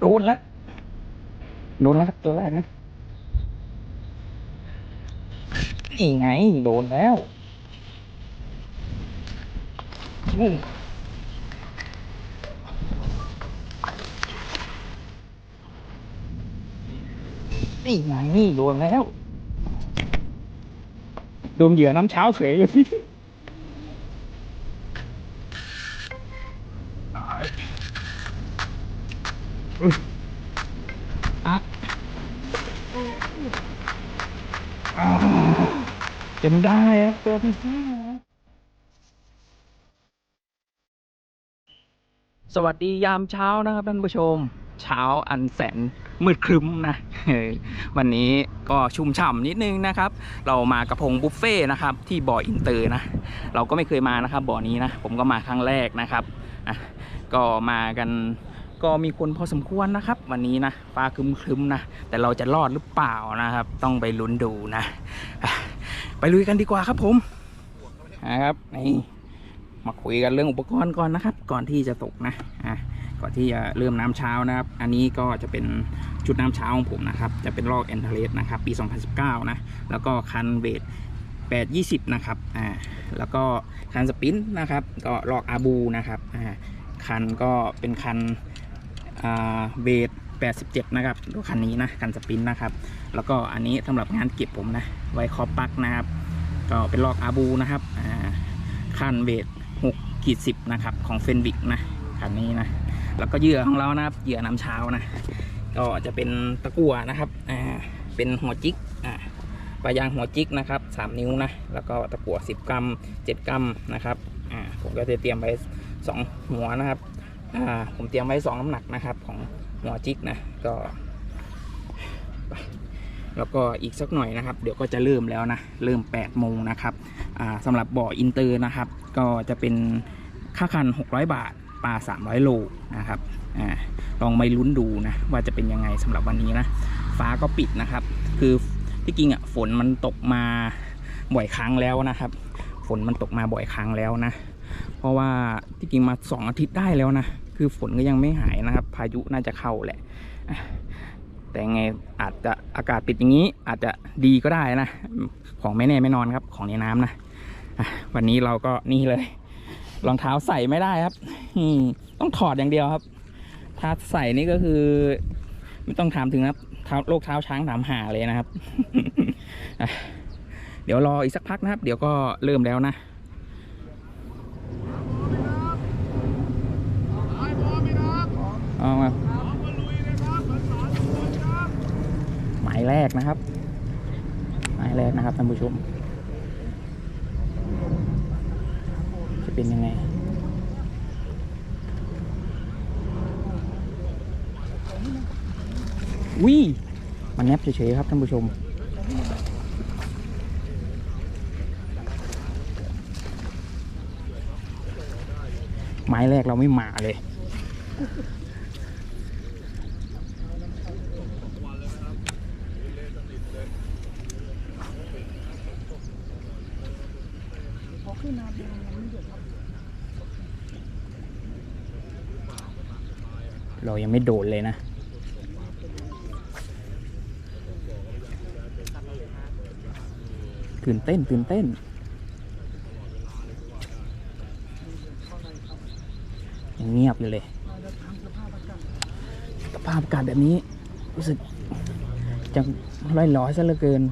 โดนแล้วโดนแล้วตัวแรกนะนี่ไง โดนแล้วอืมนี่ไงโดนแล้ว โดนเหยื่อน้ำเช้าเฉยอยู่ที่ อะอ่าจนได้ครับตัวที่ห้าสวัสดียามเช้านะครับท่านผู้ชม เช้าอันแสนมืดครึ้มนะเออวันนี้ก็ชุ่มฉ่ำนิดนึงนะครับ เรามากระพงบุฟเฟ่ต์นะครับ ที่บ่ออินเตอร์นะ เราก็ไม่เคยมานะครับบ่อนี้นะ ผมก็มาครั้งแรกนะครับอะก็มากัน ก็มีคนพอสมควรนะครับ วันนี้นะฟ้าครึมๆนะ แต่เราจะรอดหรือเปล่านะครับ ต้องไปลุ้นดูนะ ไปลุยกันดีกว่าครับผมนะครับนี่มาคุยกันเรื่องอุปกรณ์ก่อนนะครับ ก่อนที่จะตกนะอะก่อนที่จะเริ่มน้ำเช้านะครับ อันนี้ก็จะเป็นชุดน้ำเช้าของผมนะครับ จะเป็นลอกแอนเทเลสนะครับปี 2019 นะ แล้วก็คันเวท820 นะครับ อ่า แล้วก็คันสปินนะครับ ก็ลอกอาบูนะครับ อ่า คันก็เป็นคัน เบส87 นะครับดูคันนี้นะคันสปินนะครับ แล้วก็อันนี้สำหรับงานเก็บผมนะ ไว้คอปักนะครับ ก็เป็นลอกอาบูนะครับคันเบส6ขีด10นะครับของเฟนบิกนะคันนี้นะแล้วก็เหยื่อของเรานะครับเหยื่อน้ำเช้านะก็จะเป็นตะกั่วนะครับอ่าเป็นหัวจิกอ่าปลายางหัวจิกนะครับ 3 นิ้วนะแล้วก็ตะกั่ว10 กรัม 7 กรัมนะครับอ่าผมก็จะเตรียมไว้2หัวนะครับ ผมเตรียมไว้2น้ำหนักนะครับ ของหัวจิกนะก็ แล้วก็อีกสักหน่อยนะครับ เดี๋ยวก็จะเริ่มแล้วนะเริ่ม8โมงนะครับสำหรับบ่ออินเตอร์นะครับ ก็จะเป็นค่าคัน 600 บาทปลา 300 โลนะครับอลองไปลุ้นดูนะว่าจะเป็นยังไงสำหรับวันนี้นะฟ้าก็ปิดนะครับ คือที่จริงอะฝนมันตกมาบ่อยครั้งแล้วนะครับ ฝนมันตกมาบ่อยครั้งแล้วนะ เพราะว่าที่จริงมาสองอาทิตย์ได้แล้วนะ คือฝนก็ยังไม่หายนะครับ พายุน่าจะเข้าแหละ แต่ไงอาจจะอากาศปิดอย่างนี้ อาจจะดีก็ได้นะ ของไม่แน่ไม่นอนครับ ของในน้ำนะวันนี้เราก็นี่เลย รองเท้าใส่ไม่ได้ครับต้องถอดอย่างเดียวครับ ถ้าใส่นี่ก็คือ ไม่ต้องถามถึงนะครับเท้าโรคเท้าช้างถามหาเลยนะครับ เดี๋ยวรออีกสักพักนะครับ เดี๋ยวก็เริ่มแล้วนะ เอามาหมายแร กนะครับหมายแรกนะครับท่านผู้ชม จะเป็นยังไงวิมันแนบเฉยๆครับท่านผู้ชมไม้แรกเราไม่มาเลย เรายังไม่โดดเลยนะ ตื่นเต้น ตื่นเต้น ยังเงียบอยู่เลยสภาพอากาศแบบนี้ รู้สึกจะร้อยร้อยๆซะเหลือเกิน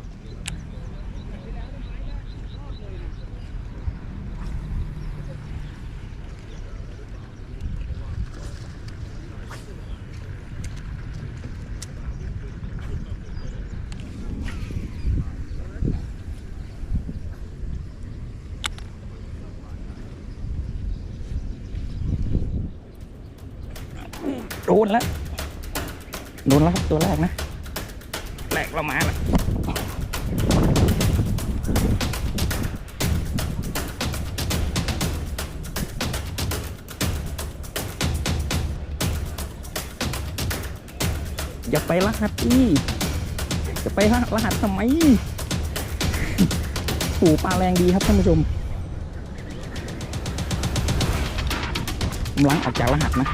โดนแล้วโดนแล้วครับตัวแรกนะแรกเรามาแล้วอย่าไปรหัสดิจะไปรหัสทำไมปู่ปลาแรงดีครับท่านผู้ชมกำลังออกจากรหัสนะ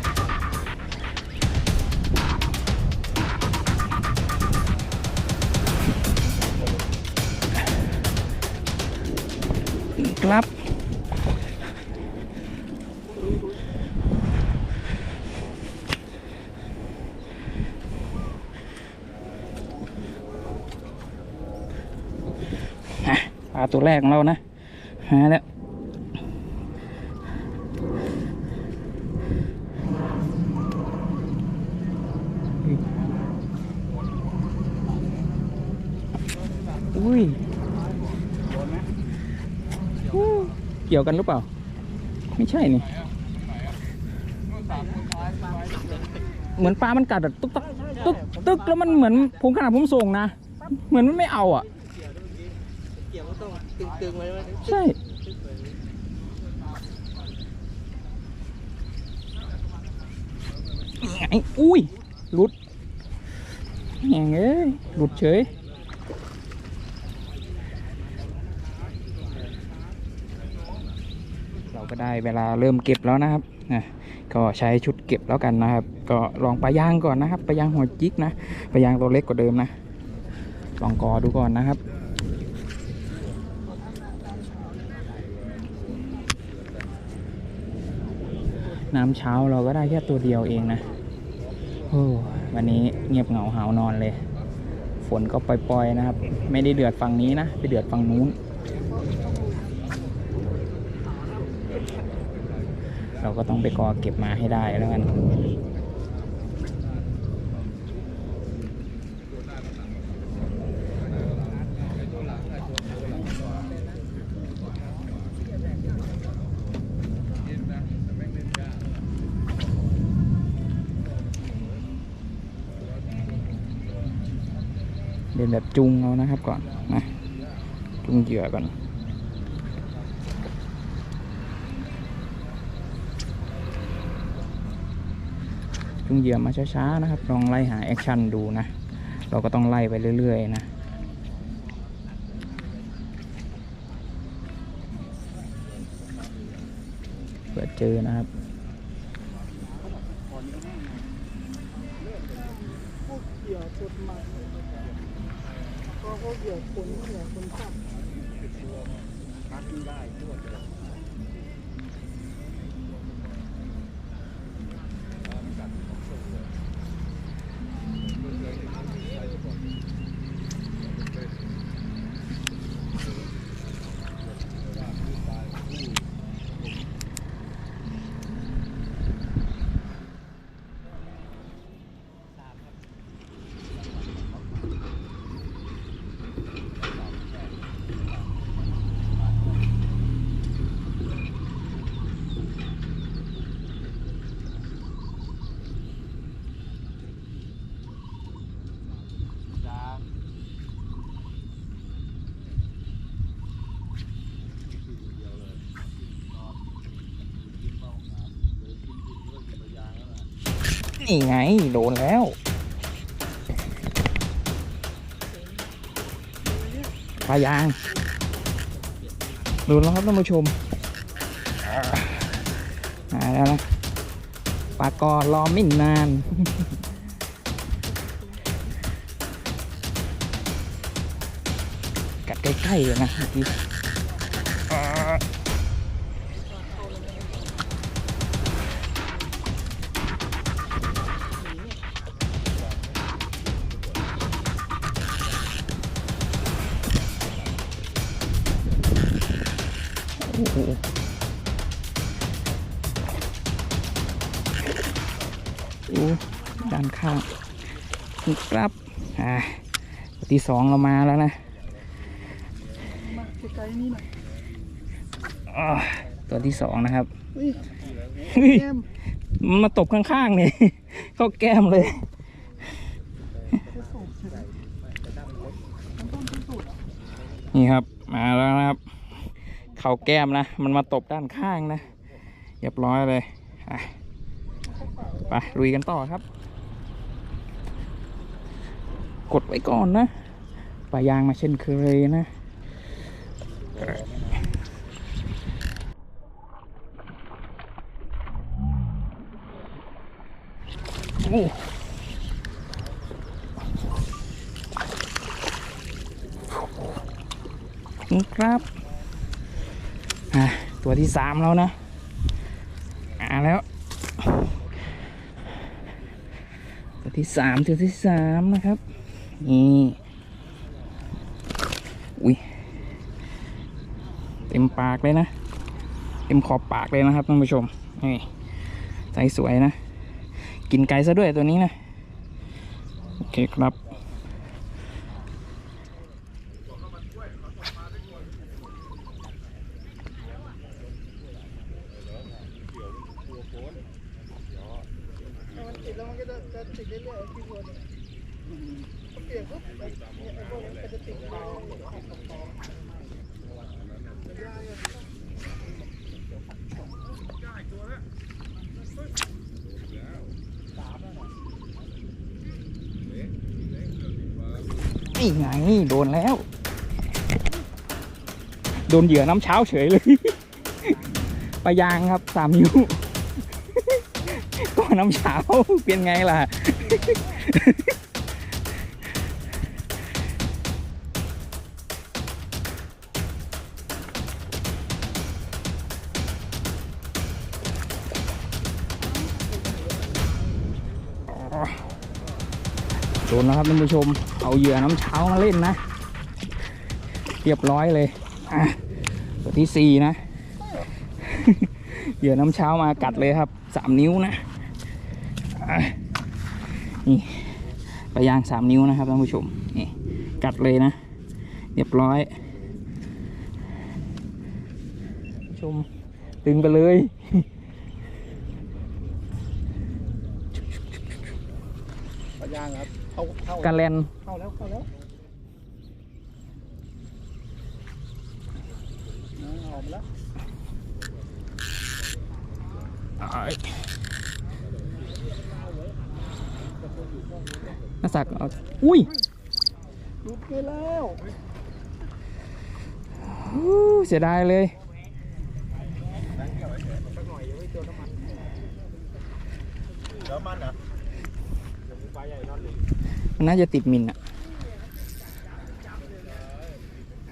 รับ ปลาตัวแรกของเรานะ หาแล้วอุ้ยอู้เกี่ยวกันหรือเปล่า ไม่ใช่นี่เหมือนปลามันกัดอะตุ๊กตักตุ๊กตึกแล้วมันเหมือนผมขนาดผมส่งนะ เหมือนมันไม่เอาอะเกี่ยวก็ต้องตึงๆไว้ไว้ใช่ไอ้อุ้ยหลุดแหงเอ้ยหลุดเฉย เรา ก็ได้เวลาเริ่มเก็บแล้วนะครับนะก็ใช้ชุดเก็บแล้วกันนะครับ ก็ลองปลายางก่อนนะครับปลายางหัวจิกนะปลายางตัวเล็กกว่าเดิมนะ ลองกอดูก่อนนะครับน้ำเช้าเราก็ได้แค่ตัวเดียวเองนะ โอ้วันนี้เงียบเหงาหาวนอนเลย ฝนก็ปล่อยๆนะครับ ไม่ได้เดือดฝั่งนี้นะ ไปเดือดฝั่งนู้น เราก็ต้องไปกอเก็บมาให้ได้แล้วกันเดินแบบจุงเอานะครับก่อนนะจุงเหยื่อก่อน จุงเหยื่อมาช้าๆนะครับ ลองไล่หาแอคชั่นดูนะ เราก็ต้องไล่ไปเรื่อยๆนะเปิดเจอนะครับเกี่ยวคนมาก็เขาเกี่ยวคนเกี่ยวคนขับ นี่ไง โดนแล้ว ปลายาง โดนแล้วครับท่านผู้ชมมาแล้วนะปลากอรอไม่นานกัดใกล้ๆเลยนะเมื่อกี้ นี่ครับ อ่าตัวที่สองเรามาแล้วนะมาไกลๆนี่หน่อยอ่าตัวที่สองนะครับอุ้ยเฮ้ยแก้มมันมาตบข้างๆนี่เข้าแก้มเลยจะสูบใช่ไหมมันต้องพิสูจน์อะนี่ครับ มาแล้วนะครับ เข่าแก้มนะ มันมาตบด้านข้างนะเรียบร้อยเลยอะไปลุยกันต่อครับ กดไว้ก่อนนะปลายางมาเช่นเคยนะโอ้ขอบคุณครับตัวที่สามแล้วนะอ่าแล้ว ตัวที่สามตัวที่สามนะครับ นี่อุ้ยเต็มปากเลยนะ เต็มขอบปากเลยนะครับท่านผู้ชมนี่ใจสวยนะ กินไก่ซะด้วยตัวนี้นะ โอเคครับ ถ้ามันติดแล้วมันก็จะจะติดเรื่อยๆที่วัวเนี่ยพอเปลี่ยนปุ๊บไอ้เนี่ยไอ้พวกนี้มันก็จะติดเบา นี่ไงโดนแล้ว โดนเหยื่อน้ำเช้าเฉยเลยปลายางครับสามนิ้วก็น้ำเช้าเป็นไงล่ะ ดนแล้วครับท่านผู้ชม เอาเหยื่อน้ำเช้ามาเล่นนะ เรียบร้อยเลย อะตัวที่สี่นะ เหยื่อน้ำเช้ามากัดเลยครับ สามนิ้วนะ นี่ปลายางสามนิ้วนะครับท่านผู้ชม นี่ กัดเลยนะ เรียบร้อย ชมตึงไปเลย ปะยางครับเข้าเข้าการแลนเข้าแล้วเข้าแล้วออกมาแล้วน่าสักอุ้ยหลุดไปแล้วเสียดายเลย แล้วมันอะ มั น่าจะติดมินอะ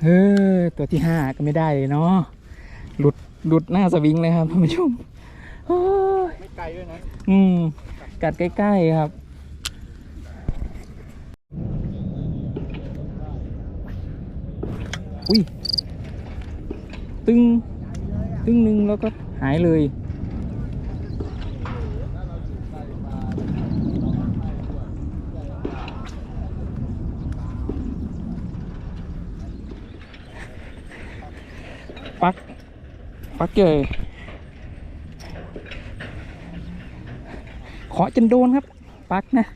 เฮ้ยตัวที่ห้าก็ไม่ได้เลยเนาะหลุดหลุดหน้าสวิงเลยครับท่านผู้ชมอ้ยไม่ไกลด้วยนะอืมกัดใกล้ๆครับอุ้ยตึงตึงหนึ่งแล้วก็หายเลย ปัก ปักเจอขอจนโดนครับ ปักนะ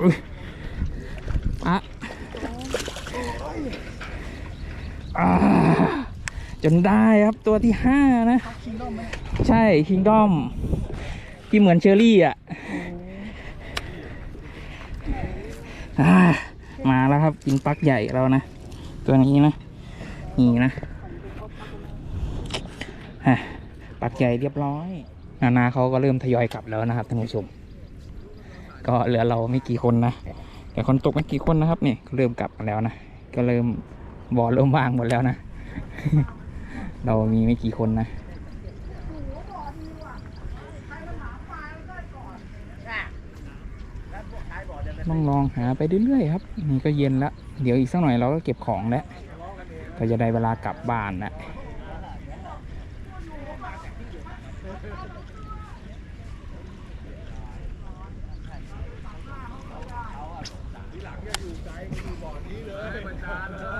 อุ๊ยอะจนได้ครับตัวที่ห้านะ ใช่คิงดอม ที่เหมือนเชอรี่อะอ่ามาแล้วครับกินปลักใหญ่เรานะ ตัวนี้นะ นี่นะฮะปลักใหญ่เรียบร้อย นานาเขาก็เริ่มทยอยกลับแล้วนะครับท่านผู้ชม ก็เหลือเราไม่กี่คนนะแต่คนตกไม่กี่คนนะครับนี่ก็เริ่มกลับกันแล้วนะก็เริ่มบอลเริ่มว่างหมดแล้วนะ เรามีไม่กี่คนนะ ต้องลองหาไปเรื่อยๆครับ นี่ก็เย็นละ เดี๋ยวอีกสักหน่อยเราก็เก็บของแล้วก็จะได้เวลากลับบ้านแล้วหา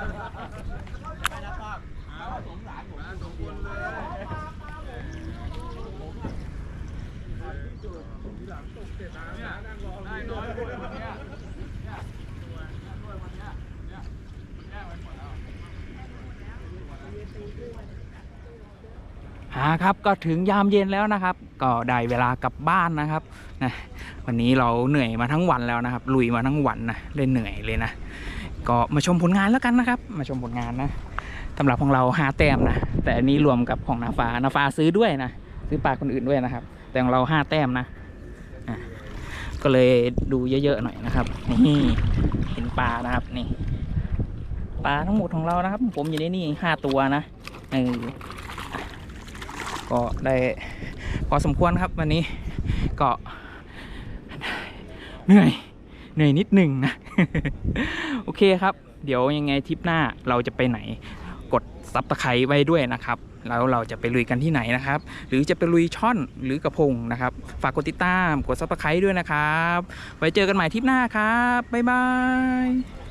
ครับก็ถึงยามเย็นแล้วนะครับ ก็ได้เวลากลับบ้านนะครับนะวันนี้เราเหนื่อยมาทั้งวันแล้วนะครับ ลุยมาทั้งวันนะเล่นเหนื่อยเลยนะ ก็มาชมผลงานแล้วกันนะครับ มาชมผลงานนะสำหรับของเราหาแต้มนะ แต่อันนี้รวมกับของนาฟ้านาฟ้าซื้อด้วยนะซื้อปลาคนอื่นด้วยนะครับ แต่ของเราห้าแต้มนะก็เลยดูเยอะๆหน่อยนะครับนี่เห็นปลานะครับนี่ปลาทั้งหมดของเรานะครับ ผมอยู่ในนี่ห้าตัวนะเอออ่ ก็ได้พอสมควรครับวันนี้ก็เหนื่อยเหนื่อยนิดหนึ่งนะ โอเคครับ เดี๋ยวยังไงทริปหน้าเราจะไปไหนกดซับตะไคร้ไว้ด้วยนะครับ แล้วเราจะไปลุยกันที่ไหนนะครับ หรือจะไปลุยช่อนหรือกระพงนะครับ ฝากกดติดตามกดซับตะไคร้ด้วยนะครับ ไว้เจอกันใหม่ทริปหน้าครับ บ๊ายบาย